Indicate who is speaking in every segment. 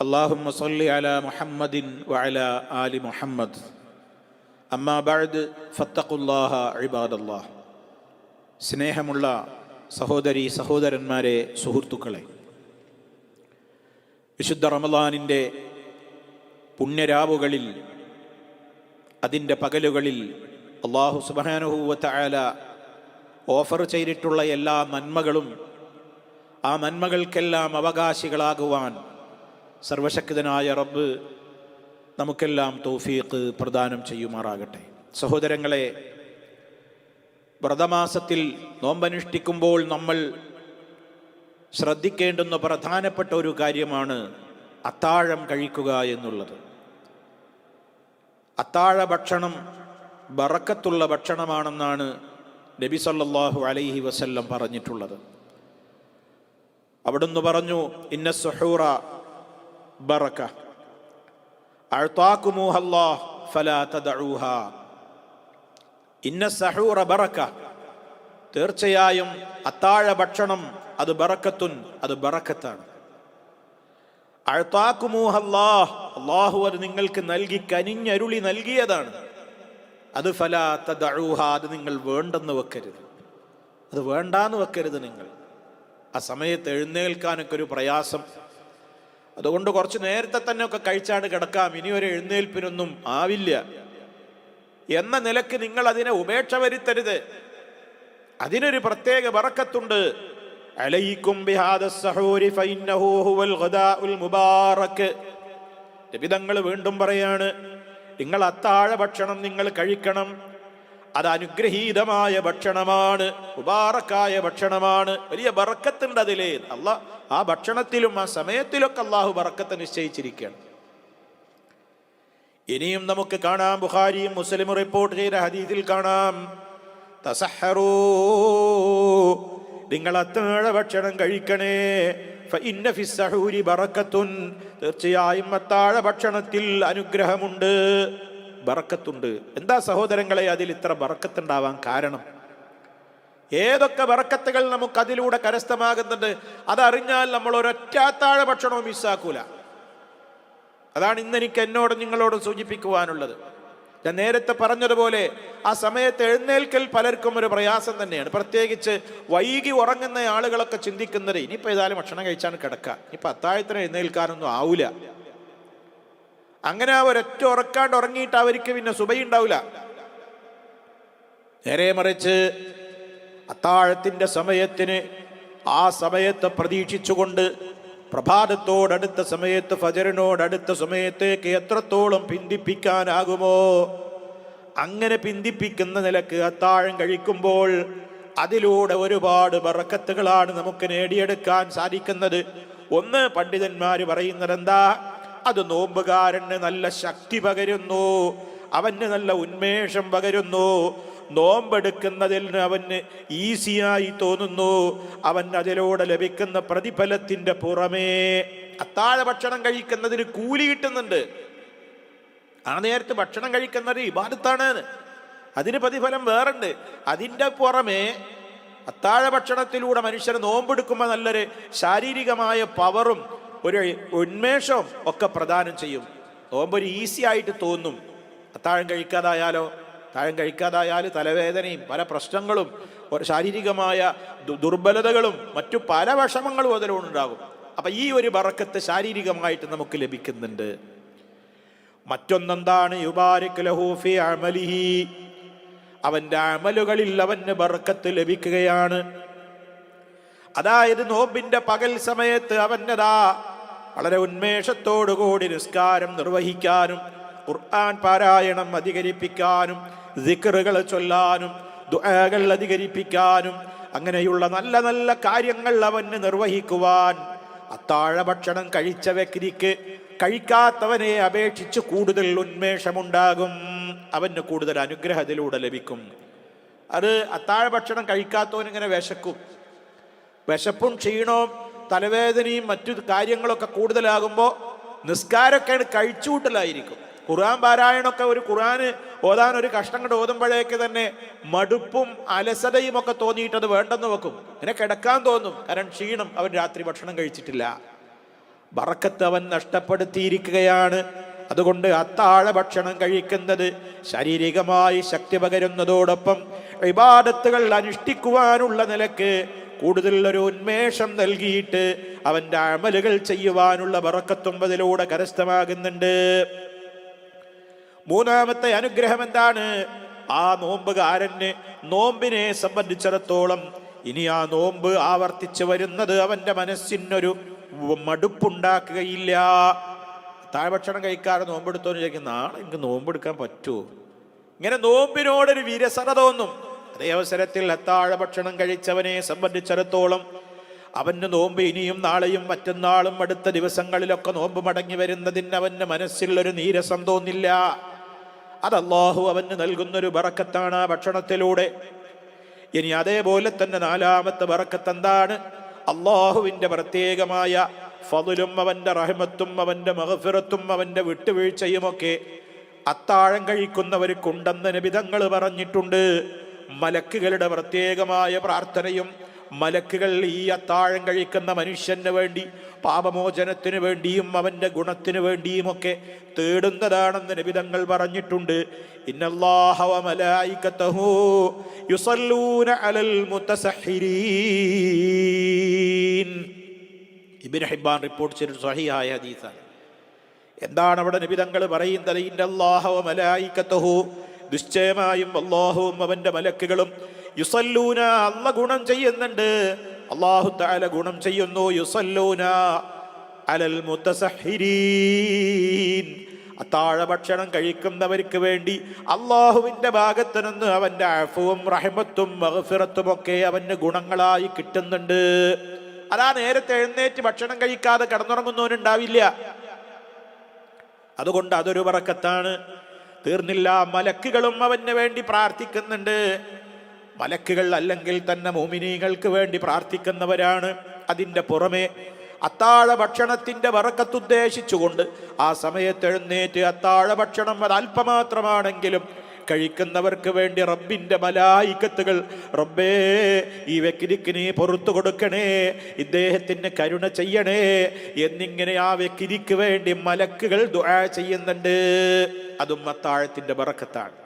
Speaker 1: اللهم صل على محمد وعلى آل محمد أما بعد فاتقوا الله عباد الله സ്നേഹമുള്ള സഹോദരി സഹോദരന്മാരെ സുഹൃത്തുക്കളെ വിശുദ്ധ റമദാനിൻ്റെ പുണ്യരാവുകളിൽ അതിൻ്റെ പകലുകളിൽ അള്ളാഹു സുബാനുഹൂവത്ത ആല ഓഫർ ചെയ്തിട്ടുള്ള എല്ലാ നന്മകളും ആ നന്മകൾക്കെല്ലാം അവകാശികളാകുവാൻ സർവശക്തനായ റബ്ബ് നമുക്കെല്ലാം തൗഫീഖ് പ്രദാനം ചെയ്യുമാറാകട്ടെ. സഹോദരങ്ങളെ വ്രതമാസത്തിൽ നോമ്പനുഷ്ഠിക്കുമ്പോൾ നമ്മൾ ശ്രദ്ധിക്കേണ്ടുന്ന പ്രധാനപ്പെട്ട ഒരു കാര്യമാണ് അത്താഴം കഴിക്കുക എന്നുള്ളത്. അത്താഴ ഭക്ഷണം ബറക്കത്തുള്ള ഭക്ഷണമാണെന്നാണ് നബി സല്ലാഹു അലൈഹി വസല്ലം പറഞ്ഞിട്ടുള്ളത്. അവിടുന്ന് പറഞ്ഞു ഇന്ന സുഹൂറ ബറക്ക ഫലാ ഇന്ന സഹൂറ ബറക്ക തീർച്ചയായും അത്താഴ ഭക്ഷണം അത് ബറക്കത്തുൻ അത് ബറക്കത്താണ്. അഴ്ത്താക്കുമൂഹല്ലാഹ് അള്ളാഹു അത് നിങ്ങൾക്ക് നൽകി കനിഞ്ഞരുളി നൽകിയതാണ്. അത് ഫലാ തദഊഹ അത് നിങ്ങൾ വേണ്ടെന്ന് വെക്കരുത്. അത് വേണ്ടാന്ന് വെക്കരുത് നിങ്ങൾ. ആ സമയത്ത് എഴുന്നേൽക്കാനൊക്കെ ഒരു പ്രയാസം. അതുകൊണ്ട് കുറച്ച് നേരത്തെ തന്നെ ഒക്കെ കഴിച്ചാണ് കിടക്കാം. ഇനി ഒരു എഴുന്നേൽപ്പിനൊന്നും ആവില്ല. എന്ന നിലയ്ക്ക് നിങ്ങൾ അതിനെ ഉപേക്ഷ വരുത്തരുത്. അതിനൊരു പ്രത്യേക വറക്കത്തുണ്ട് അലൈക്കും വീണ്ടും പറയാണ് നിങ്ങൾ അത്താഴ ഭക്ഷണം നിങ്ങൾ കഴിക്കണം. അത് അനുഗ്രഹീതമായ ഭക്ഷണമാണ് മുബാറക്കായ ഭക്ഷണമാണ് വലിയ ബറക്കത്തുണ്ട് അതിലേ. അല്ല ആ ഭക്ഷണത്തിലും ആ സമയത്തിലൊക്കെ അള്ളാഹു ബറക്കത്ത് നിശ്ചയിച്ചിരിക്കുകയാണ്. ഇനിയും നമുക്ക് കാണാം ബുഹാരിയും മുസ്ലിം റിപ്പോർട്ട് ചെയ്ത ഹദീസിൽ കാണാം. തസഹറൂ നിങ്ങൾ അത്താഴ ഭക്ഷണം കഴിക്കണേ. തീർച്ചയായും അത്താഴ ഭക്ഷണത്തിൽ അനുഗ്രഹമുണ്ട്. ബറക്കത്തുണ്ട്. എന്താ സഹോദരങ്ങളെ അതിൽ ഇത്ര ബറക്കത്തുണ്ടാവാൻ കാരണം? ഏതൊക്കെ ബറക്കത്തുകൾ നമുക്ക് അതിലൂടെ കരസ്ഥമാകുന്നുണ്ട് അതറിഞ്ഞാൽ നമ്മൾ ഒരൊറ്റാത്താഴ ഭക്ഷണവും മിസ്സാക്കൂല. അതാണ് ഇന്ന് എനിക്ക് എന്നോട് നിങ്ങളോട് സൂചിപ്പിക്കുവാനുള്ളത്. ഞാൻ നേരത്തെ പറഞ്ഞതുപോലെ ആ സമയത്ത് എഴുന്നേൽക്കൽ പലർക്കും ഒരു പ്രയാസം തന്നെയാണ്. പ്രത്യേകിച്ച് വൈകി ഉറങ്ങുന്ന ആളുകളൊക്കെ ചിന്തിക്കുന്നത് ഇനിയിപ്പോൾ ഏതായാലും ഭക്ഷണം കഴിച്ചാണ് കിടക്കുക. ഇനിയിപ്പോൾ അത്താഴത്തിന് എഴുന്നേൽക്കാനൊന്നും ആവൂല. അങ്ങനെ അവരൊറ്റ ഉറക്കാണ്ട് ഉറങ്ങിയിട്ട് അവർക്ക് പിന്നെ സുഭയുണ്ടാവില്ല നേരെ മറിച്ച് അത്താഴത്തിന്റെ സമയത്തിന് ആ സമയത്ത് പ്രതീക്ഷിച്ചുകൊണ്ട് പ്രഭാതത്തോടടുത്ത സമയത്ത് ഫജറിനോടടുത്ത സമയത്തേക്ക് എത്രത്തോളം പിന്തിപ്പിക്കാനാകുമോ അങ്ങനെ പിന്തിപ്പിക്കുന്ന നിലയ്ക്ക് അത്താഴം കഴിക്കുമ്പോൾ അതിലൂടെ ഒരുപാട് ബറക്കത്തുകളാണ് നമുക്ക് നേടിയെടുക്കാൻ സാധിക്കുന്നത്. ഒന്ന് പണ്ഡിതന്മാർ പറയുന്നത് എന്താ അത് നോമ്പുകാരന് നല്ല ശക്തി പകരുന്നു. അവന് നല്ല ഉന്മേഷം പകരുന്നു. നോമ്പെടുക്കുന്നതിൽ അവന് ഈസിയായി തോന്നുന്നു. അവൻ അതിലൂടെ ലഭിക്കുന്ന പ്രതിഫലത്തിന്റെ പുറമേ അത്താഴ ഭക്ഷണം കഴിക്കുന്നതിന് കൂലി കിട്ടുന്നുണ്ട്. ആ നേരത്ത് ഭക്ഷണം കഴിക്കുന്നത് ഇബാദത്താണ്. അതിന് പ്രതിഫലം വേറുണ്ട്. അതിന്റെ പുറമേ അത്താഴ ഭക്ഷണത്തിലൂടെ മനുഷ്യർ നോമ്പെടുക്കുമ്പോൾ നല്ലൊരു ശാരീരികമായ പവറും ഒരു ഉന്മേഷം ഒക്കെ പ്രദാനം ചെയ്യും. നോമ്പൊരു ഈസി ആയിട്ട് തോന്നും. അത്താഴം കഴിക്കാതായാലോ? താഴം കഴിക്കാതായാൽ തലവേദനയും പല പ്രശ്നങ്ങളും ഒരു ശാരീരികമായ ദുർബലതകളും മറ്റു പല വിഷമങ്ങളും അതിലുണ്ടാകും അപ്പൊ ഈ ഒരു വറക്കത്ത് ശാരീരികമായിട്ട് നമുക്ക് ലഭിക്കുന്നുണ്ട്. മറ്റൊന്നെന്താണ്? അവന്റെ അമലുകളിൽ അവന് ബറക്കത്ത് ലഭിക്കുകയാണ്. അതായത് നോമ്പിന്റെ പകൽ സമയത്ത് അവന്റെതാ വളരെ ഉന്മേഷത്തോടുകൂടി നിസ്കാരം നിർവഹിക്കാനും ഖുർആൻ പാരായണം അധികരിപ്പിക്കാനും ദിക്റുകൾ ചൊല്ലാനും ദുആകൾ അധികരിപ്പിക്കാനും അങ്ങനെയുള്ള നല്ല നല്ല കാര്യങ്ങൾ അവന് നിർവഹിക്കുവാൻ അത്താഴ ഭക്ഷണം കഴിച്ച വ്യക്തിക്ക് കഴിക്കാത്തവനെ അപേക്ഷിച്ച് കൂടുതൽ ഉന്മേഷമുണ്ടാകും. അവന് കൂടുതൽ അനുഗ്രഹത്തിലൂടെ ലഭിക്കും. അത് അത്താഴ ഭക്ഷണം കഴിക്കാത്തവനിങ്ങനെ വിശക്കും. വിശപ്പും ക്ഷീണവും തലവേദനയും മറ്റു കാര്യങ്ങളൊക്കെ കൂടുതലാകുമ്പോൾ നിസ്കാരമൊക്കെ കഴിച്ചുകൂട്ടലായിരിക്കും. ഖുർആൻ പാരായണമൊക്കെ ഒരു ഖുർആന് ഓതാൻ ഒരു കഷ്ടം കൊണ്ട് ഓതുമ്പോഴേക്ക് തന്നെ മടുപ്പും അലസതയും ഒക്കെ തോന്നിയിട്ട് അത് വേണ്ടെന്ന് വെക്കും. അങ്ങനെ കിടക്കാൻ തോന്നും. കാരണം ക്ഷീണം. അവൻ രാത്രി ഭക്ഷണം കഴിച്ചിട്ടില്ല. ബറക്കത്ത് അവൻ നഷ്ടപ്പെടുത്തിയിരിക്കുകയാണ്. അതുകൊണ്ട് അത്താഴ ഭക്ഷണം കഴിക്കുന്നത് ശാരീരികമായി ശക്തി പകരുന്നതോടൊപ്പം ഇബാദത്തുകൾ അനുഷ്ഠിക്കുവാനുള്ള നിലയ്ക്ക് കൂടുതൽ ഒരു ഉന്മേഷം നൽകിയിട്ട് അവന്റെ അമലുകൾ ചെയ്യുവാനുള്ള ബറക്കത്തും അതിലൂടെ കരസ്ഥമാകുന്നുണ്ട്. മൂന്നാമത്തെ അനുഗ്രഹം എന്താണ്? ആ നോമ്പുകാരന് നോമ്പിനെ സംബന്ധിച്ചിടത്തോളം ഇനി ആ നോമ്പ് ആവർത്തിച്ച് വരുന്നത് അവന്റെ മനസ്സിനൊരു മടുപ്പുണ്ടാക്കുകയില്ല. താഴ്ഭക്ഷണം കഴിക്കാതെ നോമ്പെടുത്തോന്ന് ചോദിക്കും നാളെ എനിക്ക് നോമ്പെടുക്കാൻ പറ്റുമോ? ഇങ്ങനെ നോമ്പിനോടൊരു വിരസത തോന്നും. അതേ അവസരത്തിൽ അത്താഴ ഭക്ഷണം കഴിച്ചവനെ സംബന്ധിച്ചിടത്തോളം അവന്റെ നോമ്പ് ഇനിയും നാളെയും മറ്റന്നാളും അടുത്ത ദിവസങ്ങളിലൊക്കെ നോമ്പ് മടങ്ങി വരുന്നതിന് അവന്റെ മനസ്സിൽ ഒരു നീരസം തോന്നില്ല. അത് അവന് നൽകുന്നൊരു ബറക്കത്താണ് ആ ഭക്ഷണത്തിലൂടെ. ഇനി അതേപോലെ തന്നെ നാലാമത്തെ ബറക്കത്ത് എന്താണ്? അള്ളാഹുവിന്റെ പ്രത്യേകമായ ഫതിലും അവന്റെ റഹ്മത്തും അവന്റെ മഹഫിറത്തും അവന്റെ വിട്ടുവീഴ്ചയുമൊക്കെ അത്താഴം കഴിക്കുന്നവർക്കുണ്ടെന്ന് നബിതങ്ങൾ പറഞ്ഞിട്ടുണ്ട്. മലക്കുകളുടെ പ്രത്യേകമായ പ്രാർത്ഥനയും മലക്കുകൾ ഈ അത്താഴം കഴിക്കുന്ന മനുഷ്യന് വേണ്ടി പാപമോചനത്തിന് വേണ്ടിയും അവന്റെ ഗുണത്തിന് വേണ്ടിയുമൊക്കെ തേടുന്നതാണെന്ന് നബിതങ്ങൾ പറഞ്ഞിട്ടുണ്ട്. ഇബിൻ റിപ്പോർട്ട് ചെയ്തൊരു സഹിയായ ഹദീസാണ്. എന്താണ് അവിടെ നിബിതങ്ങൾ പറയുന്നത്? ഇന്നല്ലാഹവ വ മലായികത്തഹു നിശ്ചയമായും അള്ളാഹുവും അവന്റെ മലക്കുകളും യുസല്ലൂന അല്ല ഗുണം ചെയ്യുന്നുണ്ട്. അള്ളാഹു താല ഗുണം ചെയ്യുന്നു. യുസല്ലൂന അലൽ മുത്തസഹിരീൻ അത്താഴ ഭക്ഷണം കഴിക്കുന്നവർക്ക് വേണ്ടി അള്ളാഹുവിന്റെ ഭാഗത്ത് നിന്ന് അവന്റെ അഫുവും റഹമത്തും മഹഫിറത്തും ഒക്കെ അവന് ഗുണങ്ങളായി കിട്ടുന്നുണ്ട്. അതാ നേരത്തെ എഴുന്നേറ്റ് ഭക്ഷണം കഴിക്കാതെ കിടന്നുറങ്ങുന്നവനുണ്ടാവില്ല. അതുകൊണ്ട് അതൊരു പറക്കത്താണ് തീർന്നില്ല. മലക്കുകളും അവന് വേണ്ടി പ്രാർത്ഥിക്കുന്നുണ്ട്. മലക്കുകൾ അല്ലെങ്കിൽ തന്നെ മോമിനികൾക്ക് വേണ്ടി പ്രാർത്ഥിക്കുന്നവരാണ്. അതിന്റെ പുറമെ അത്താഴ ഭക്ഷണത്തിന്റെ വറക്കത്തുദ്ദേശിച്ചുകൊണ്ട് ആ സമയത്ത് എഴുന്നേറ്റ് അത്താഴ ഭക്ഷണം അത് അല്പമാത്രമാണെങ്കിലും കഴിക്കുന്നവർക്ക് വേണ്ടി റബ്ബിന്റെ മലായിക്കത്തുകൾ റബ്ബേ ഈ വ്യക്തിക്ക് നീ പുറത്തു കൊടുക്കണേ ഇദ്ദേഹത്തിന് കരുണ ചെയ്യണേ എന്നിങ്ങനെ ആ വ്യക്തിക്ക് വേണ്ടി മലക്കുകൾ ദുആ ചെയ്യുന്നുണ്ട്. അതും അത്താഴത്തിന്റെ വറക്കത്താണ്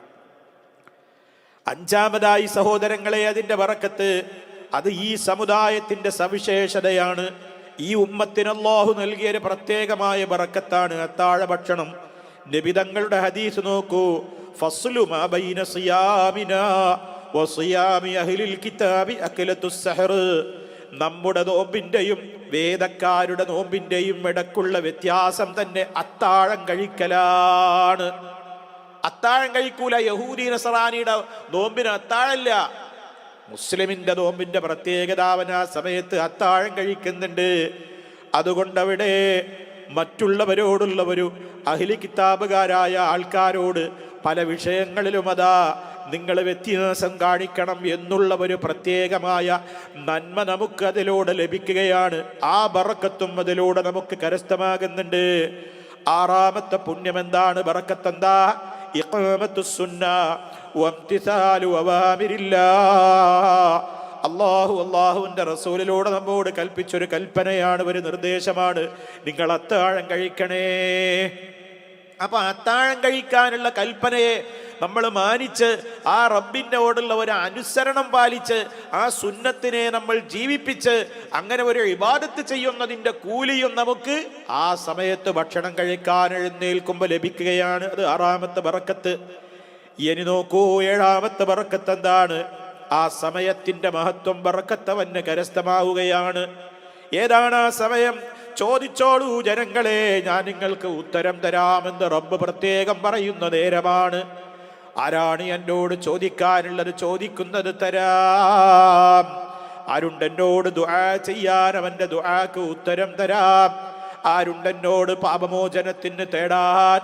Speaker 1: അഞ്ചാമതായി സഹോദരങ്ങളെ അതിന്റെ വറക്കത്ത് അത് ഈ സമുദായത്തിന്റെ സവിശേഷതയാണ്. ഈ ഉമ്മത്തിന് അല്ലാഹു നൽകിയ ഒരു പ്രത്യേകമായ വറക്കത്താണ് അത്താഴ ഭക്ഷണം നബിതങ്ങളുടെ ഹദീസ് നോക്കൂ. ഫസ്ലു ബൈന സിയാമിനാ വസിയാമി അഹ്ലിൽ കിതാബി അഖിലത്തു സഹർ നമ്മുടെ നോമ്പിന്റെയും വേദക്കാരുടെ നോമ്പിന്റെയും ഇടക്കുള്ള വ്യത്യാസം തന്നെ അത്താഴം കഴിക്കലാണ്. അത്താഴം കഴിക്കൂല. യഹൂദി നസറാനിയുടെ നോമ്പിന് അത്താഴല്ല മുസ്ലിമിന്റെ നോമ്പിന്റെ പ്രത്യേകത ആ സമയത്ത് അത്താഴം കഴിക്കുന്നുണ്ട്. അതുകൊണ്ട് അവിടെ മറ്റുള്ളവരോടുള്ള ഒരു അഹിലി കിതാബുകാരായ ആൾക്കാരോട് പല വിഷയങ്ങളിലും അതാ നിങ്ങൾ വ്യത്യാസം കാണിക്കണം എന്നുള്ള ഒരു പ്രത്യേകമായ നന്മ നമുക്ക് അതിലൂടെ ലഭിക്കുകയാണ്. ആ ബറക്കത്തും അതിലൂടെ നമുക്ക് കരസ്ഥമാകുന്നുണ്ട്. ആറാമത്തെ പുണ്യം എന്താണ് ബറക്കത്ത് എന്താ ഇഖാമത്തു സുന്ന വംതിസാലു അവാമിരില്ലാ. അള്ളാഹു അള്ളാഹുവിന്റെ റസൂലിലൂടെ നമ്മോട് കൽപ്പിച്ചൊരു കൽപ്പനയാണ് ഒരു നിർദ്ദേശമാണ്. നിങ്ങൾ അത്താഴം കഴിക്കണേ. അപ്പൊ അത്താഴം കഴിക്കാനുള്ള കൽപ്പനയെ നമ്മൾ മാനിച്ച് ആ റബ്ബിനോടുള്ള ഒരു അനുസരണം പാലിച്ച് ആ സുന്നത്തിനെ നമ്മൾ ജീവിപ്പിച്ച് അങ്ങനെ ഒരു ഇബാദത്ത് ചെയ്യുന്നതിന്റെ കൂലിയും നമുക്ക് ആ സമയത്ത് ഭക്ഷണം കഴിക്കാൻ എഴുന്നേൽക്കുമ്പോൾ ലഭിക്കുകയാണ്. അത് ആറാമത്തെ ബറക്കത്ത്. ഇനി നോക്കൂ ഏഴാമത്തെ ബറക്കത്ത് എന്താണ്? ആ സമയത്തിന്റെ മഹത്വം പറക്കത്തവന് കരസ്ഥമാവുകയാണ്. ഏതാണ് ആ സമയം? ചോദിച്ചോളൂ ജനങ്ങളെ ഞാൻ നിങ്ങൾക്ക് ഉത്തരം തരാമെന്ന് റബ്ബ് പ്രത്യേകം പറയുന്ന നേരമാണ്. ആരാണ് എന്നോട് ചോദിക്കാനുള്ളത് ചോദിക്കുന്നത് തരാം. ആരുണ്ടെന്നോട് ദുആ ചെയ്യാൻ അവന്റെ ദുആക്ക് ഉത്തരം തരാം. ആരുണ്ടെന്നോട് പാപമോചനത്തിന് തേടാൻ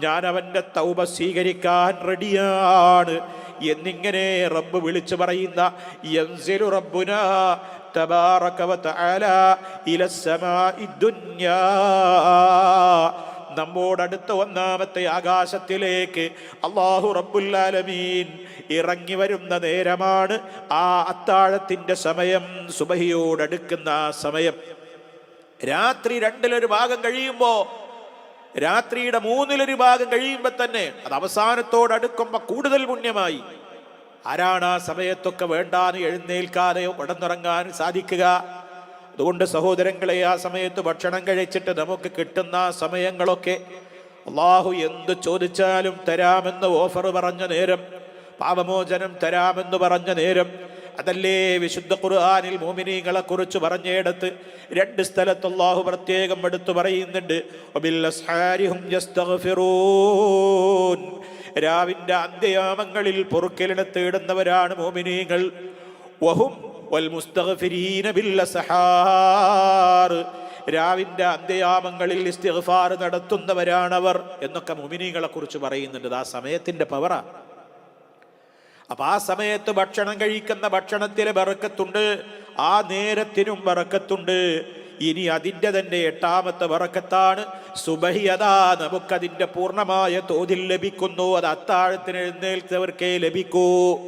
Speaker 1: ഞാൻ അവന്റെ തൗബ സ്വീകരിക്കാൻ റെഡിയാണ്. എന്നിങ്ങനെ റബ്ബ് വിളിച്ചു പറയുന്ന യൻസിലു തബാറക വതആല ഇലസ്സമാഇ ദുനിയാ നമ്മോടടുത്ത ഒന്നാമത്തെ ആകാശത്തിലേക്ക് അള്ളാഹു റബ്ബുല്ലാലമീൻ ഇറങ്ങി വരുന്ന നേരമാണ് ആ അത്താഴത്തിന്റെ സമയം സുബഹിയോടടുക്കുന്ന ആ സമയം. രാത്രി രണ്ടിലൊരു ഭാഗം കഴിയുമ്പോൾ രാത്രിയുടെ മൂന്നിലൊരു ഭാഗം കഴിയുമ്പോൾ തന്നെ അത് അവസാനത്തോടടുക്കുമ്പോ കൂടുതൽ പുണ്യമായി. ആരാണ് ആ സമയത്തൊക്കെ വേണ്ടാന്ന് എഴുന്നേൽക്കാതെ കിടന്നുറങ്ങാൻ സാധിക്കുക? അതുകൊണ്ട് സഹോദരങ്ങളെ ആ സമയത്ത് ഭക്ഷണം കഴിച്ചിട്ട് നമുക്ക് കിട്ടുന്ന സമയങ്ങളൊക്കെ അള്ളാഹു എന്ത് ചോദിച്ചാലും തരാമെന്ന് ഓഫർ പറഞ്ഞ നേരം പാപമോചനം തരാമെന്ന് പറഞ്ഞ നേരം അതല്ലേ വിശുദ്ധ ഖുർആാനിൽ മോമിനികളെ കുറിച്ച് പറഞ്ഞയിടത്ത് രണ്ട് സ്ഥലത്ത് അള്ളാഹു പ്രത്യേകം എടുത്തു പറയുന്നുണ്ട്. രാവിന്റെ അന്ത്യയാമങ്ങളിൽ പൊറുക്കലിനെ തേടുന്നവരാണ് മോമിനീങ്ങൾ. വഹും. രാവിന്റെ അന്ത്യയാമങ്ങളിൽ ഇസ്തിഗ്ഫാർ നടത്തുന്നവരാണവർ എന്നൊക്കെ മുമിനീകളെ കുറിച്ച് പറയുന്നുണ്ട് ആ സമയത്തിന്റെ പവറാ. അപ്പൊ ആ സമയത്ത് ഭക്ഷണം കഴിക്കുന്ന ഭക്ഷണത്തിലെ വറക്കത്തുണ്ട് ആ നേരത്തിനും ബറക്കത്തുണ്ട്. ഇനി അതിന്റെ തന്നെ എട്ടാമത്തെ വറക്കത്താണ്. സുബഹിയതാ നമുക്കതിന്റെ പൂർണമായ തോതിൽ ലഭിക്കുന്നു. അത് അത്താഴത്തിന് എഴുന്നേൽത്തവർക്കേ ലഭിക്കൂ.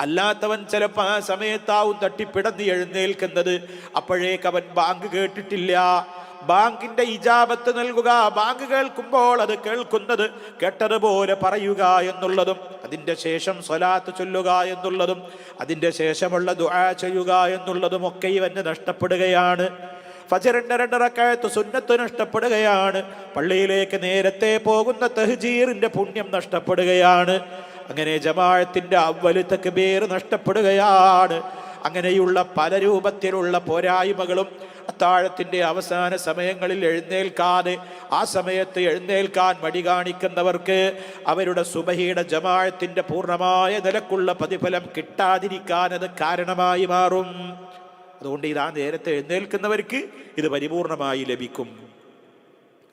Speaker 1: അല്ലാത്തവൻ ചിലപ്പോൾ ആ സമയത്താവും തട്ടിപ്പിടന്ന് എഴുന്നേൽക്കുന്നത്. അപ്പോഴേക്ക് അവൻ ബാങ്ക് കേട്ടിട്ടില്ല. ബാങ്കിന്റെ ഇജാബത്ത് നൽകുക. ബാങ്ക് കേൾക്കുമ്പോൾ അത് കേൾക്കുന്നത് കേട്ടതുപോലെ പറയുക എന്നുള്ളതും അതിന്റെ ശേഷം സ്വലാത്ത് ചൊല്ലുക എന്നുള്ളതും അതിന്റെ ശേഷമുള്ള ദുആ ചെയ്യുക എന്നുള്ളതും ഒക്കെ ഇവന് നഷ്ടപ്പെടുകയാണ്. ഫജറിന്റെ രണ്ടറക്കായത്ത് സുന്നത്ത് നഷ്ടപ്പെടുകയാണ്. പള്ളിയിലേക്ക് നേരത്തെ പോകുന്ന തഹ്ജീറിന്റെ പുണ്യം നഷ്ടപ്പെടുകയാണ്. അങ്ങനെ ജമാഅത്തിന്റെ അവൽ തക്ബീർ നഷ്ടപ്പെടുകയാണ്. അങ്ങനെയുള്ള പല രൂപത്തിലുള്ള പോരായ്മകളും അത്താഴത്തിന്റെ അവസാന സമയങ്ങളിൽ എഴുന്നേൽക്കാതെ ആ സമയത്ത് എഴുന്നേൽക്കാൻ മടി കാണിക്കുന്നവർക്ക് അവരുടെ സുബഹിയുടെ ജമാഴത്തിന്റെ പൂർണമായ നിലക്കുള്ള പ്രതിഫലം കിട്ടാതിരിക്കാൻ അത് കാരണമായി മാറും. അതുകൊണ്ട് ഇതാ നേരത്തെ എഴുന്നേൽക്കുന്നവർക്ക് ഇത് പരിപൂർണമായി ലഭിക്കും.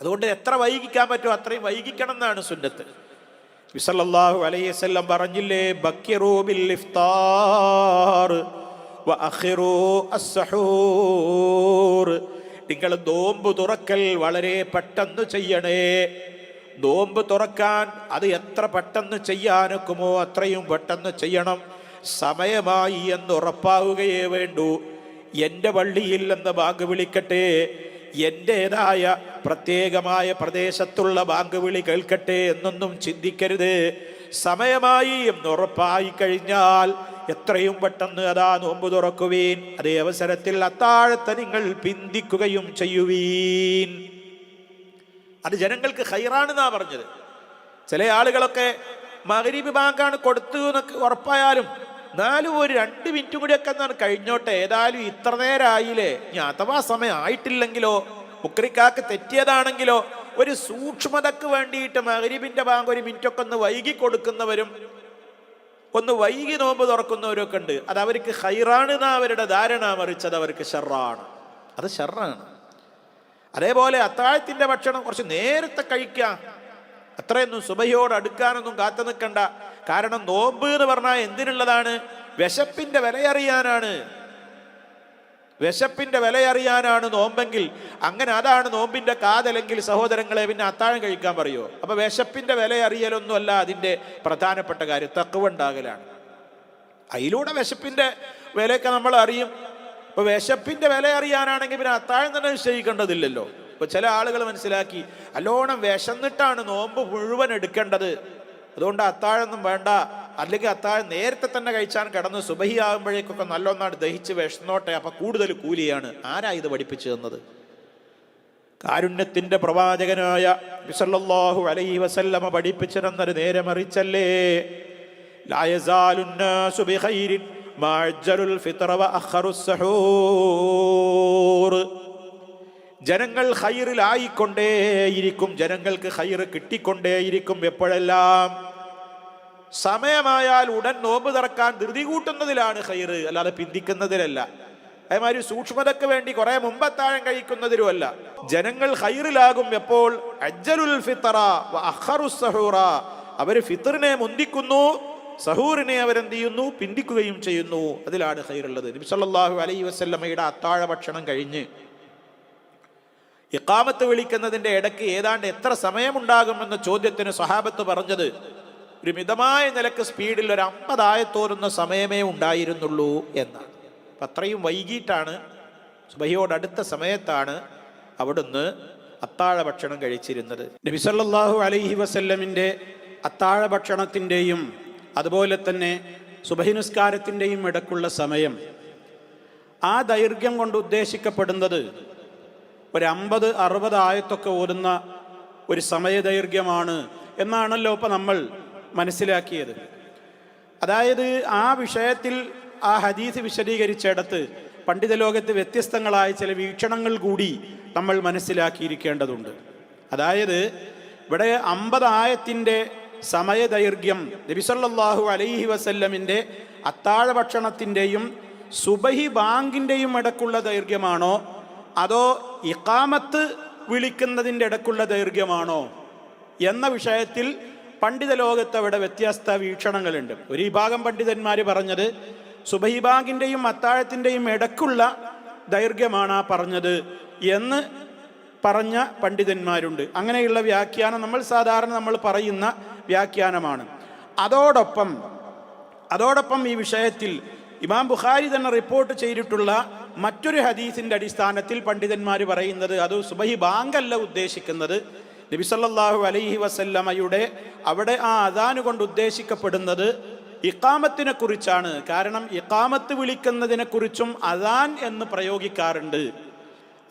Speaker 1: അതുകൊണ്ട് എത്ര വൈകിക്കാൻ പറ്റുമോ അത്രയും വൈകിക്കണം എന്നാണ് സുന്നത്ത്. വിസല്ലാഹു അലൈവല്ലം പറഞ്ഞില്ലേ ബക്കിറൂ ബിൽ ഇഫ്താർ നിങ്ങൾ നോമ്പ് തുറക്കൽ വളരെ പെട്ടെന്ന് ചെയ്യണേ. നോമ്പ് തുറക്കാൻ അത് എത്ര പെട്ടെന്ന് ചെയ്യാനൊക്കുമോ അത്രയും പെട്ടെന്ന് ചെയ്യണം. സമയമായി എന്ന് ഉറപ്പാവുകയേ വേണ്ടൂ. എന്റെ പള്ളിയിൽ എന്ന് ബാങ്ക് വിളിക്കട്ടെ. എന്റേതായ പ്രത്യേകമായ പ്രദേശത്തുള്ള ബാങ്ക് വിളി കേൾക്കട്ടെ എന്നൊന്നും ചിന്തിക്കരുത്. സമയമായി എന്ന് ഉറപ്പായി കഴിഞ്ഞാൽ എത്രയും പെട്ടെന്ന് അതാ നോമ്പ് തുറക്കുവീൻ. അതേ അവസരത്തിൽ അത്താഴത്തെ നിങ്ങൾ പിന്തിക്കുകയും ചെയ്യുവീൻ. അത് ജനങ്ങൾക്ക് ഹൈറാണെന്നാ പറഞ്ഞത്. ചില ആളുകളൊക്കെ മകരീബ് ബാങ്കാണ് കൊടുത്തു എന്നൊക്കെ ഉറപ്പായാലും എന്നാലും ഒരു രണ്ട് മിനിറ്റും കൂടിയൊക്കെ എന്നാണ് കഴിഞ്ഞോട്ടെ. ഏതായാലും ഇത്ര നേരമായില്ലേ ഇനി അഥവാ സമയം ആയിട്ടില്ലെങ്കിലോ മുക്രിക്കാക്ക് തെറ്റിയതാണെങ്കിലോ ഒരു സൂക്ഷ്മതക്ക് വേണ്ടിയിട്ട് മകരീബിന്റെ ബാങ്ക് ഒരു മിനിറ്റൊക്കെ ഒന്ന് വൈകി കൊടുക്കുന്നവരും ഒന്ന് വൈകി നോമ്പ് തുറക്കുന്നവരൊക്കെ ഉണ്ട്. അത് അവർക്ക് ഹൈറാണ് എന്ന അവരുടെ ധാരണ മറിച്ചത് അവർക്ക് ഷെറാണ്. അത് ഷെറാണ്. അതേപോലെ അത്താഴത്തിന്റെ ഭക്ഷണം കുറച്ച് നേരത്തെ കഴിക്കാം. അത്രയൊന്നും സുബയോട് അടുക്കാനൊന്നും കാത്തു നിൽക്കണ്ട. കാരണം നോമ്പ് എന്ന് പറഞ്ഞാൽ എന്തിനുള്ളതാണ്? വിശപ്പിന്റെ വിലയറിയാനാണ്. വിശപ്പിന്റെ വിലയറിയാനാണ് നോമ്പെങ്കിൽ. അങ്ങനെ അതാണ് നോമ്പിന്റെ കാതലെങ്കിൽ സഹോദരങ്ങളെ പിന്നെ അത്താഴം കഴിക്കാൻ പറയുമോ അപ്പൊ വിശപ്പിന്റെ വിലയറിയലൊന്നുമല്ല അതിന്റെ പ്രധാനപ്പെട്ട കാര്യം. തക്കുവുണ്ടാകലാണ് അതിലൂടെ വിശപ്പിന്റെ വിലയൊക്കെ നമ്മൾ അറിയും. ഇപ്പൊ വിശപ്പിന്റെ വില അറിയാനാണെങ്കിൽ പിന്നെ അത്താഴം തന്നെ നിശ്ചയിക്കേണ്ടതില്ലല്ലോ. ഇപ്പൊ ചില ആളുകൾ മനസ്സിലാക്കി അല്ലോണം വിശന്നിട്ടാണ് നോമ്പ് മുഴുവൻ എടുക്കേണ്ടത്. അതുകൊണ്ട് അത്താഴൊന്നും വേണ്ട. അല്ലെങ്കിൽ അത്താഴം നേരത്തെ തന്നെ കഴിച്ചാൽ കിടന്ന് സുബഹിയാകുമ്പോഴേക്കൊക്കെ നല്ലൊന്നാണ് ദഹിച്ച് വിഷന്നോട്ടെ അപ്പം കൂടുതൽ കൂലിയാണ്. ആരാ ഇത് പഠിപ്പിച്ചു തന്നത് കാരുണ്യത്തിന്റെ പ്രവാചകനായ ബിസല്ലല്ലാഹു അലൈഹി വസല്ലമ പഠിപ്പിച്ചിരുന്നൊരു നേരെ മറിച്ചല്ലേ لا ജനങ്ങൾ ഹൈറിലായിക്കൊണ്ടേയിരിക്കും. ജനങ്ങൾക്ക് ഹൈറ് കിട്ടിക്കൊണ്ടേയിരിക്കും എപ്പോഴെല്ലാം. സമയമായാൽ ഉടൻ നോമ്പ് തുറക്കാൻ ധൃതി കൂട്ടുന്നതിലാണ് ഹൈറ് അല്ലാതെ പിന്തിക്കുന്നതിലല്ല. അതേമാതിരി സൂക്ഷ്മതയ്ക്ക് വേണ്ടി കുറെ മുമ്പത്താഴം കഴിക്കുന്നതിലുമല്ല. ജനങ്ങൾ ഹൈറിലാകും എപ്പോൾ? അജ്ജലുൽ ഫിത്തറ സഹൂറ. അവർ ഫിത്തറിനെ മുന്തിക്കുന്നു സഹൂറിനെ അവരെന്ത് ചെയ്യുന്നു പിന്തിക്കുകയും ചെയ്യുന്നു. അതിലാണ് ഹൈറുള്ളത്. നബി അലൈ അലൈഹി വസല്ലമയുടെ അത്താഴ ഭക്ഷണം കഴിഞ്ഞ് ഇക്കാമത്ത് വിളിക്കുന്നതിന്റെ ഇടയ്ക്ക് ഏതാണ്ട് എത്ര സമയമുണ്ടാകുമെന്ന ചോദ്യത്തിന് സ്വഹാബത്ത് പറഞ്ഞത് ഒരു മിതമായ നിലയ്ക്ക് സ്പീഡിൽ ഒരു അമ്പതായത്തോരുന്ന സമയമേ ഉണ്ടായിരുന്നുള്ളൂ എന്നാണ്. അപ്പം അത്രയും വൈകിട്ടാണ് സുബഹിയോട് അടുത്ത സമയത്താണ് അവിടുന്ന് അത്താഴ ഭക്ഷണം കഴിച്ചിരുന്നത്
Speaker 2: നബിസല്ലാഹു അലൈഹി വസല്ലമിന്റെ അത്താഴ ഭക്ഷണത്തിന്റെയും അതുപോലെ തന്നെ സുബഹിനുസ്കാരത്തിന്റെയും ഇടക്കുള്ള സമയം. ആ ദൈർഘ്യം കൊണ്ട് ഉദ്ദേശിക്കപ്പെടുന്നത് ഒരു അമ്പത് അറുപത് ആയത്തൊക്കെ ഓരുന്ന ഒരു സമയദൈർഘ്യമാണ് എന്നാണല്ലോ ഇപ്പം നമ്മൾ മനസ്സിലാക്കിയത്. അതായത് ആ വിഷയത്തിൽ ആ ഹദീസ് വിശദീകരിച്ചിടത്ത് പണ്ഡിത ലോകത്ത് വ്യത്യസ്തങ്ങളായ ചില വീക്ഷണങ്ങൾ കൂടി നമ്മൾ മനസ്സിലാക്കിയിരിക്കേണ്ടതുണ്ട്. അതായത് ഇവിടെ അമ്പത് ആയത്തിന്റെ സമയദൈർഘ്യം നബിസല്ലാഹു അലൈഹി വസല്ലമിന്റെ അത്താഴ ഭക്ഷണത്തിന്റെയും സുബഹി ബാങ്കിന്റെയും ഇടക്കുള്ള ദൈർഘ്യമാണോ അതോ ഇക്കാമത്ത് വിളിക്കുന്നതിന്റെ ഇടക്കുള്ള ദൈർഘ്യമാണോ? എന്ന വിഷയത്തിൽ പണ്ഡിത ലോകത്ത് അവിടെ വ്യത്യസ്ത വീക്ഷണങ്ങളുണ്ട്. ഒരു വിഭാഗം പണ്ഡിതന്മാർ പറഞ്ഞത് സുബഹിബാഗിന്റെയും അത്താഴത്തിന്റെയും ഇടക്കുള്ള ദൈർഘ്യമാണ് ആ പറഞ്ഞത് എന്ന് പറഞ്ഞ പണ്ഡിതന്മാരുണ്ട്. അങ്ങനെയുള്ള വ്യാഖ്യാനം നമ്മൾ സാധാരണ നമ്മൾ പറയുന്ന വ്യാഖ്യാനമാണ്. അതോടൊപ്പം അതോടൊപ്പം ഈ വിഷയത്തിൽ ഇമാം ബുഖാരി തന്നെ റിപ്പോർട്ട് ചെയ്തിട്ടുള്ള മറ്റൊരു ഹദീസിന്റെ അടിസ്ഥാനത്തിൽ പണ്ഡിതന്മാർ പറയുന്നത് അത് സുബഹി ബാങ്കല്ല ഉദ്ദേശിക്കുന്നത്. നബിസല്ലാഹു അലൈഹി വസല്ലമയുടെ അവിടെ ആ അദാന് കൊണ്ട് ഉദ്ദേശിക്കപ്പെടുന്നത് ഇക്കാമത്തിനെ കുറിച്ചാണ്. കാരണം ഇക്കാമത്ത് വിളിക്കുന്നതിനെ കുറിച്ചും അദാൻ എന്ന് പ്രയോഗിക്കാറുണ്ട്.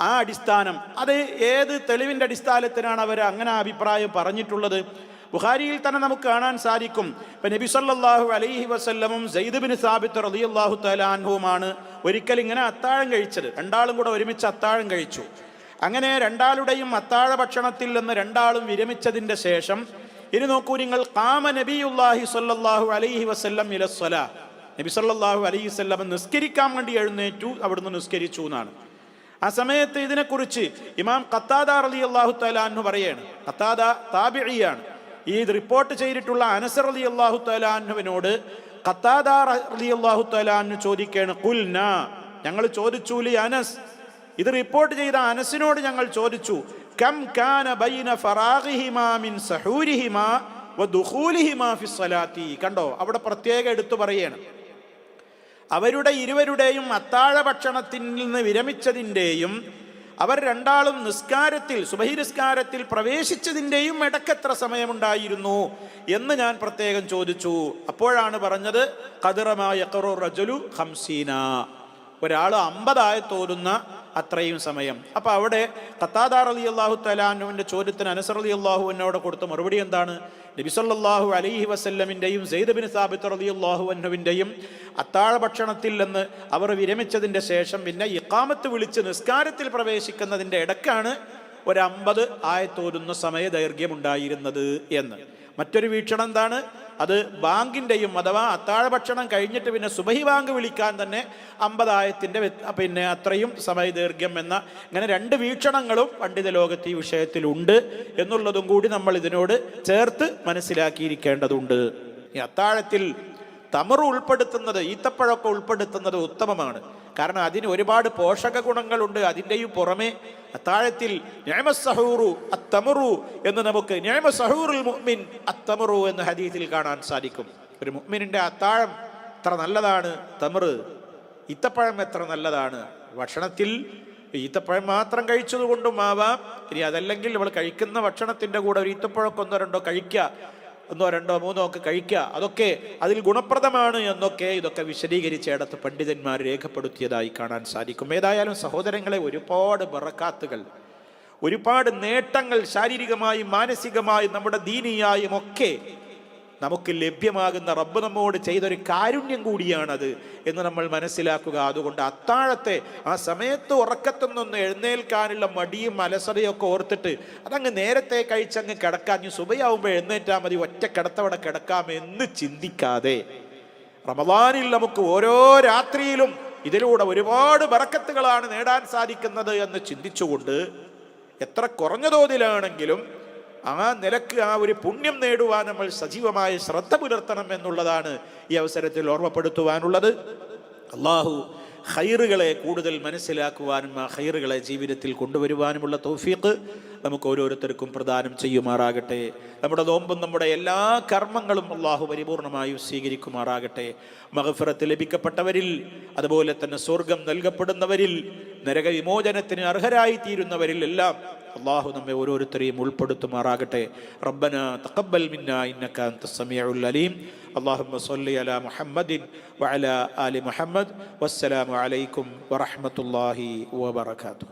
Speaker 2: ആ അടിസ്ഥാനം അത് ഏത് തെളിവിന്റെ അടിസ്ഥാനത്തിനാണ് അവർ അങ്ങനെ അഭിപ്രായം പറഞ്ഞിട്ടുള്ളത്? ബുഖാരിയിൽ തന്നെ നമുക്ക് കാണാൻ സാധിക്കും. ഇപ്പൊ നബി സല്ലാഹു അലൈഹി വസ്ല്ലമും സെയ്ദ് ബിൻ സാബിത്ത് റളിയല്ലാഹു തലാൻഹുമാണ് ഒരിക്കൽ ഇങ്ങനെ അത്താഴം കഴിച്ചത്. രണ്ടാളും കൂടെ ഒരുമിച്ച് അത്താഴം കഴിച്ചു. അങ്ങനെ രണ്ടാളുടെയും അത്താഴ ഭക്ഷണത്തിൽ നിന്ന് രണ്ടാളും വിരമിച്ചതിന്റെ ശേഷം ഇനി നോക്കൂ നിങ്ങൾ കാമ നബിയുല്ലാഹി സല്ലാഹു അലൈഹി വസല്ലം ഇലസ്വല നബി സല്ലാഹു അലൈഹി വസല്ലം നിസ്കരിക്കാൻ വേണ്ടി എഴുന്നേറ്റു അവിടുന്ന് നിസ്കരിച്ചു എന്നാണ്. ആ സമയത്ത് ഇതിനെക്കുറിച്ച് ഇമാം കത്താദ അലി അള്ളാഹു തലാൻ പറയാണ്. കത്താദ താബിഴിയാണ് ഈ റിപ്പോർട്ട് ചെയ്തിട്ടുള്ള അനസർ അലി അള്ളാഹു തലാഹുവിനോട് ഖത്താദാർ അലി അള്ളാഹു തലാഹു ചോദിക്കുകയാണ് കുൽന ഞങ്ങൾ ചോദിച്ചു ലി അനസ്. ഇത് റിപ്പോർട്ട് ചെയ്ത അനസിനോട് ഞങ്ങൾ ചോദിച്ചു കം കാന ബൈന മിൻ സഹൂരിഹിമാ ഫി കണ്ടോ അവിടെ പ്രത്യേകം എടുത്തു പറയാണ്. അവരുടെ ഇരുവരുടെയും അത്താഴ ഭക്ഷണത്തിൽ നിന്ന് വിരമിച്ചതിന്റെയും അവർ രണ്ടാളും നിസ്കാരത്തിൽ സുബഹി നിസ്കാരത്തിൽ പ്രവേശിച്ചതിന്റെയും ഇടക്കെത്ര സമയമുണ്ടായിരുന്നു എന്ന് ഞാൻ പ്രത്യേകം ചോദിച്ചു. അപ്പോഴാണ് പറഞ്ഞത് കതിറമായ റജലു ഹംസീന ഒരാൾ അമ്പതായി തോന്നുന്ന അത്രയും സമയം. അപ്പോൾ അവിടെ ഖത്താദാർ അലി അള്ളാഹു തലാനുവിന്റെ ചോദ്യത്തിന് അനസർ അലി അള്ളാഹുവിനോട് കൊടുത്ത മറുപടി എന്താണ്? നബിസല്ലാഹു അലൈഹി വസല്ലമിന്റെയും സെയ്ദ് ബിൻ സാബിത്ത് അലി അള്ളാഹു അന്നുവിന്റെയും അത്താഴ ഭക്ഷണത്തിൽ നിന്ന് അവർ വിരമിച്ചതിന്റെ ശേഷം പിന്നെ ഇക്കാമത്ത് വിളിച്ച് നിസ്കാരത്തിൽ പ്രവേശിക്കുന്നതിന്റെ ഇടക്കാണ് ഒരു ആയത്തോരുന്ന സമയ ദൈർഘ്യമുണ്ടായിരുന്നത് എന്ന്. മറ്റൊരു വീക്ഷണം എന്താണ്? അത് ബാങ്കിന്റെയും അഥവാ അത്താഴ ഭക്ഷണം കഴിഞ്ഞിട്ട് പിന്നെ സുബഹി ബാങ്ക് വിളിക്കാൻ തന്നെ അമ്പതായത്തിന്റെ പിന്നെ അത്രയും സമയദൈർഘ്യം എന്ന ഇങ്ങനെ രണ്ട് വീക്ഷണങ്ങളും പണ്ഡിത ലോകത്ത് ഈ വിഷയത്തിലുണ്ട് എന്നുള്ളതും കൂടി നമ്മൾ ഇതിനോട് ചേർത്ത് മനസ്സിലാക്കിയിരിക്കേണ്ടതുണ്ട്. ഈ അത്താഴത്തിൽ തമറ് ഉൾപ്പെടുത്തുന്നത് ഈത്തപ്പഴമൊക്കെ ഉൾപ്പെടുത്തുന്നത് ഉത്തമമാണ്. കാരണം അതിന് ഒരുപാട് പോഷക ഗുണങ്ങളുണ്ട് അതിന്റെയും പുറമെ അത്താഴത്തിൽ ന്യായമസഹൂറു അത്തമറു എന്ന് നമുക്ക് സഹൂറുൽ മുഹ്മിൻ അത്തമറു എന്ന് ഹദീസിൽ കാണാൻ സാധിക്കും. ഒരു മുഹ്മിനിന്റെ അത്താഴം എത്ര നല്ലതാണ്? തമറ്. ഇത്തപ്പഴം എത്ര നല്ലതാണ്? ഭക്ഷണത്തിൽ ഈത്തപ്പഴം മാത്രം കഴിച്ചത് കൊണ്ടും ആവാം. ഇനി അതല്ലെങ്കിൽ നമ്മൾ കഴിക്കുന്ന ഭക്ഷണത്തിന്റെ കൂടെ ഒരു ഈത്തപ്പഴമൊക്കെ ഒന്നോ രണ്ടോ കഴിക്കുക. ഒന്നോ രണ്ടോ മൂന്നോ ഒക്കെ കഴിക്കുക. അതൊക്കെ അതിൽ ഗുണപ്രദമാണ് എന്നൊക്കെ ഇതൊക്കെ വിശദീകരിച്ചിടത്ത് പണ്ഡിതന്മാർ രേഖപ്പെടുത്തിയതായി കാണാൻ സാധിക്കും. ഏതായാലും സഹോദരങ്ങളെ ഒരുപാട് ബറക്കാത്തുകൾ ഒരുപാട് നേട്ടങ്ങൾ ശാരീരികമായും മാനസികമായും നമ്മുടെ ദീനിയായും ഒക്കെ നമുക്ക് ലഭ്യമാകുന്ന റബ്ബ് നമ്മോട് ചെയ്തൊരു കാരുണ്യം കൂടിയാണത് എന്ന് നമ്മൾ മനസ്സിലാക്കുക. അതുകൊണ്ട് അത്താഴത്തെ ആ സമയത്ത് ഉറക്കത്തുനിന്നൊന്ന് എഴുന്നേൽക്കാനുള്ള മടിയും അലസതയും ഒക്കെ ഓർത്തിട്ട് അതങ്ങ് നേരത്തെ കഴിച്ചങ്ങ് കിടക്കാൻ സുബയാവുമ്പോൾ എഴുന്നേറ്റാൽ മതി. ഒറ്റ കിടത്തവിടെ കിടക്കാം എന്ന് ചിന്തിക്കാതെ റമദാനിൽ നമുക്ക് ഓരോ രാത്രിയിലും
Speaker 1: ഇതിലൂടെ ഒരുപാട് ബറക്കത്തുകളാണ് നേടാൻ സാധിക്കുന്നത് എന്ന് ചിന്തിച്ചുകൊണ്ട് എത്ര കുറഞ്ഞ തോതിലാണെങ്കിലും ആ നിലയ്ക്ക് ആ ഒരു പുണ്യം നേടുവാൻ നമ്മൾ സജീവമായ ശ്രദ്ധ പുലർത്തണം എന്നുള്ളതാണ് ഈ അവസരത്തിൽ ഓർമ്മപ്പെടുത്തുവാനുള്ളത്. അള്ളാഹു ഹൈറുകളെ കൂടുതൽ മനസ്സിലാക്കുവാനും ആ ഹൈറുകളെ ജീവിതത്തിൽ കൊണ്ടുവരുവാനുമുള്ള തോഫീക്ക് നമുക്ക് ഓരോരുത്തർക്കും പ്രദാനം ചെയ്യുമാറാകട്ടെ. നമ്മുടെ നോമ്പും നമ്മുടെ എല്ലാ കർമ്മങ്ങളും അള്ളാഹു പരിപൂർണമായും സ്വീകരിക്കുമാറാകട്ടെ. മഹഫിറത്ത് ലഭിക്കപ്പെട്ടവരിൽ അതുപോലെ തന്നെ സ്വർഗം നൽകപ്പെടുന്നവരിൽ നരകവിമോചനത്തിന് അർഹരായി തീരുന്നവരിൽ എല്ലാം അള്ളാഹു നമ്മെ ഓരോരുത്തരെയും ഉൾപ്പെടുത്തുമാറാകട്ടെ റബ്ബന തഖബ്ബൽ മിന്ന ഇന്നക അൻത സമീഉൽ അലീം اللهم صل على محمد وعلى آل محمد والسلام عليكم ورحمة الله وبركاته